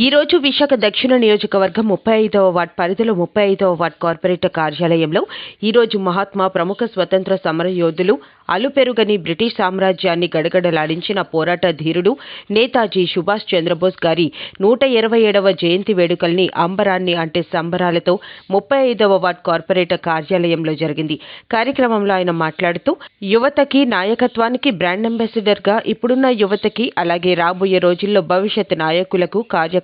ఈ రోజు విశాఖ దక్షిణ నియోజకవర్గం ముప్పై ఐదవ వార్డ్ పరిధిలో ముప్పై ఐదవ వార్డ్ కార్పొరేటర్ కార్యాలయంలో ఈ రోజు మహాత్మా ప్రముఖ స్వతంత్ర సమర యోధులు అలుపెరుగని బ్రిటిష్ సామ్రాజ్యాన్ని గడగడలాడించిన పోరాట ధీరుడు నేతాజీ సుభాష్ చంద్రబోస్ గారి నూట ఇరవై ఏడవ జయంతి వేడుకల్ని అంబరాన్ని అంటే సంబరాలతో ముప్పై ఐదవ వార్డ్ కార్పొరేటర్ కార్యాలయంలో జరిగింది. కార్యక్రమంలో ఆయన మాట్లాడుతూ యువతకి నాయకత్వానికి బ్రాండ్ అంబాసిడర్గా ఇప్పుడున్న యువతకి అలాగే రాబోయే రోజుల్లో భవిష్యత్ నాయకులకు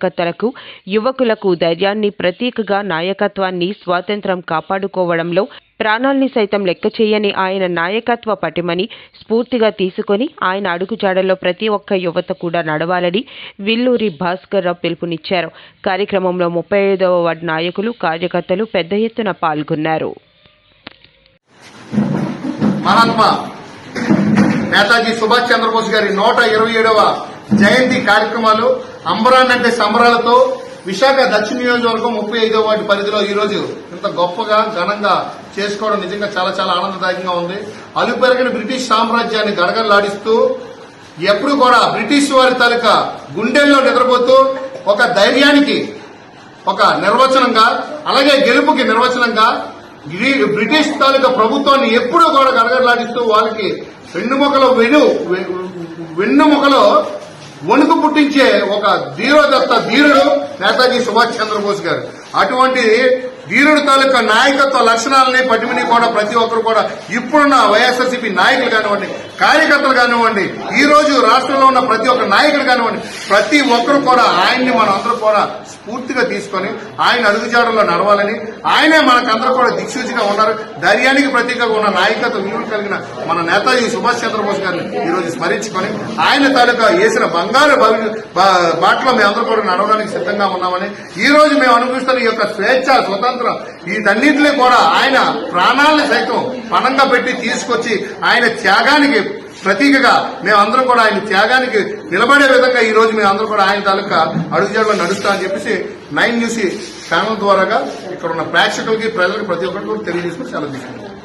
కార్యకర్తలకు యువకులకు ధైర్యాన్ని ప్రతీకగా నాయకత్వాన్ని స్వాతంత్రం కాపాడుకోవడంలో ప్రాణాల్ని సైతం లెక్క చేయని ఆయన నాయకత్వ పటిమని స్ఫూర్తిగా తీసుకొని ఆయన అడుగుజాడల్లో ప్రతి ఒక్క యువత కూడా నడవాలని విల్లూరి భాస్కర్ రావు పిలుపునిచ్చారు. కార్యక్రమంలో ముప్పై ఐదవ వార్డు నాయకులు కార్యకర్తలు పెద్ద ఎత్తున పాల్గొన్నారు. నేతాజీ సుభాష్ చంద్రబోస్ గారి నూట ఇరవై ఏడవ జయంతి కార్యక్రమాలు అంబరాన్ అంటే సంబరాలతో విశాఖ దక్షిణ నియోజకవర్గం ముప్పై ఐదవ వాటి పరిధిలో ఈరోజు ఇంత గొప్పగా ఘనంగా చేసుకోవడం నిజంగా చాలా చాలా ఆనందదాయకంగా ఉంది. అలుపెరగని బ్రిటిష్ సామ్రాజ్యాన్ని గడగడలాడిస్తూ ఎప్పుడు కూడా బ్రిటిష్ వారి తాలూకా గుండెల్లో నిద్రపోతూ ఒక ధైర్యానికి ఒక నిర్వచనంగా అలాగే గెలుపుకి నిర్వచనంగా బ్రిటిష్ తాలూకా ప్రభుత్వాన్ని ఎప్పుడూ కూడా గడగడలాడిస్తూ వాళ్ళకి వెన్నుముకలో వెను వెన్నుముకలో వణుకు పుట్టించే ఒక ధీరోదత్త ధీరుడు నేతాజీ సుభాష్ చంద్రబోస్ గారు. అటువంటి ధీరుడు తాలూకా నాయకత్వ లక్షణాలని పటిమని కూడా ప్రతి ఒక్కరు కూడా ఇప్పుడున్న వైఎస్ఆర్సీపీ నాయకులు కానివ్వండి కార్యకర్తలు కానివ్వండి ఈ రోజు రాష్ట్రంలో ఉన్న ప్రతి ఒక్క నాయకుడు కానివ్వండి ప్రతి ఒక్కరు కూడా ఆయన్ని మనం అందరూ కూడా స్ఫూర్తిగా తీసుకొని ఆయన అడుగుజాడల్లో నడవాలని ఆయనే మనకందరూ కూడా దిక్సూచిగా ఉన్నారు. ధైర్యానికి ప్రతీకగా ఉన్న నాయకత్వ విలువలు కలిగిన మన నేతాజీ సుభాష్ చంద్రబోస్ గారిని ఈ రోజు స్మరించుకొని ఆయన తాలూకా వేసిన బంగారు భవి- బా- బాటలో మేమందరూ కూడా నడవడానికి సిద్ధంగా ఉన్నామని ఈ రోజు మేము అనుభవిస్తున్న ఈ యొక్క స్వేచ్ఛ స్వతంత్రం వీటన్నింటినీ కూడా ఆయన ప్రాణాలను సైతం పణంగా పెట్టి తీసుకొచ్చి ఆయన త్యాగానికి ప్రతీకగా మేమందరం కూడా ఆయన త్యాగానికి నిలబడే విధంగా ఈ రోజు మేమందరం కూడా ఆయన తాలూకా అడుగుజాడలో నడుస్తామని చెప్పేసి నైన్ న్యూస్ ఛానల్ ద్వారాగా ఇక్కడ ఉన్న ప్రేక్షకులకి ప్రజలకు ప్రతి ఒక్కరికి తెలియజేసుకుని సెలవు తీసుకుంటాం